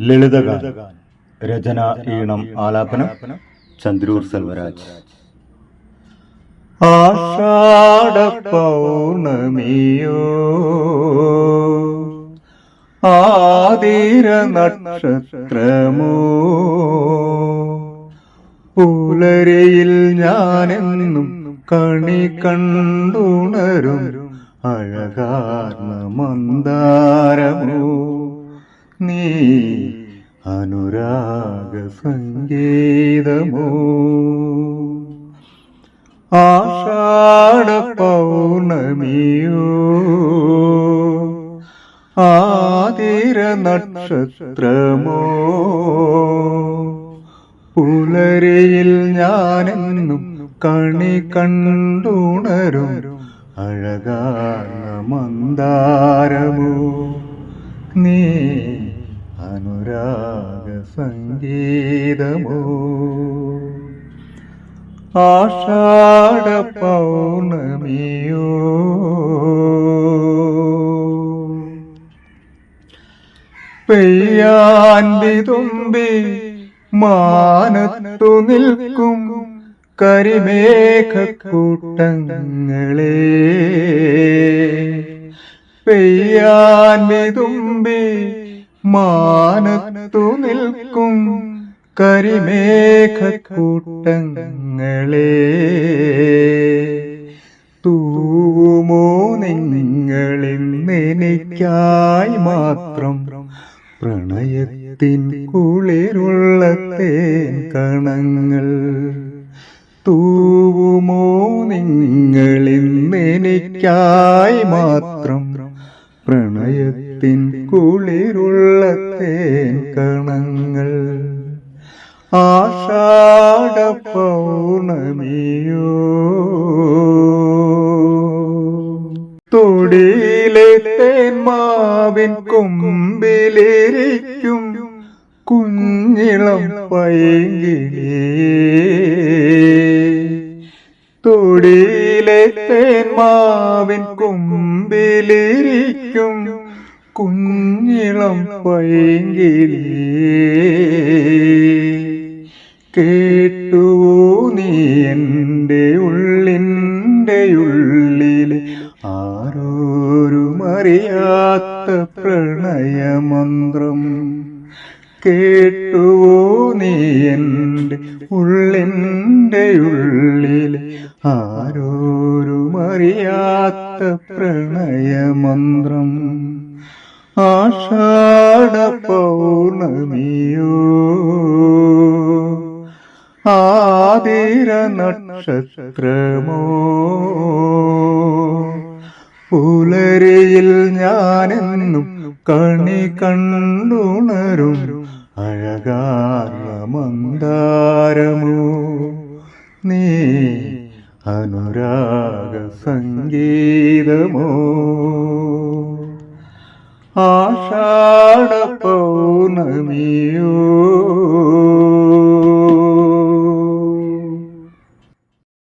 ലളിതഗാനം. രചന ഈണം ആലാപനം. ചന്ദ്രൂർ സെൽവരാജ്. ആഷാഢ പൗർണമിയോ ആതിര നക്ഷത്രമോ പുലരയിൽ ഞാനെന്നും കണി കണ്ടുണരും അഴകാർന്ന മന്ദാരമോ നീ അനുരാഗ സംഗീതമോ? ആഷാഢ പൗർണമിയോ? ആതിര നക്ഷത്രമോ? പുലരയിൽ ഞാനെന്നും കണി കണ്ടുണരും അഴകാർന്ന മന്ദാരമോ? നീ അനുരാഗ സംഗീതമോ ആഷാഢ പൗർണമിയോ? പെയ്യാൻ വിതുമ്പി മാനത്തു നിൽക്കും കരിമേഘക്കൂട്ടങ്ങളെ. പെയ്യാൻ വിതുമ്പി മാനത്തു നിൽക്കും കരിമേഘക്കൂട്ടങ്ങളെ. തൂവുമോ നിങ്ങളിൽ നിനയ്ക്കായി മാത്രം പ്രണയത്തിൻ കുളിരുള്ള തേൻ കണങ്ങൾ. തൂവുമോ നിങ്ങളിൽ നിനയ്ക്കായി മാത്രം പ്രണയത്തിൻ കുളിരുള്ള തേൻ കണങ്ങൾ. ആഷാഢ പൗർണമിയോ. തൊടിയിലെ തേന്മാവിൻ കൊമ്പിലിരിക്കും കുഞ്ഞിളം പൈകിലേ തൊടിയിലെ തേന്മാവിൻ കൊമ്പിലിരിക്കും കുഞ്ഞിളം പൈകിലേ കേട്ടുവോ നീ എന്റെ ഉള്ളിന്റെ ഉള്ളിലെ ആരോരുമറിയാത്ത പ്രണയമന്ത്രം. കേട്ടുവോ നീ എന്റെ ഉള്ളിന്റെ ഉള്ളിലെ ആരോരുമറിയാത്ത പ്രണയമന്ത്രം. ആഷാഢ പൗർണമിയോ? ആതിര നക്ഷത്രമോ? പുലരിയിൽ ഞാനെന്നും കണി കണ്ടുണരും. അഴകാർന്ന നീ അനുരാഗ സംഗീതമോ? ആഷാഢ പൗർണമിയോ?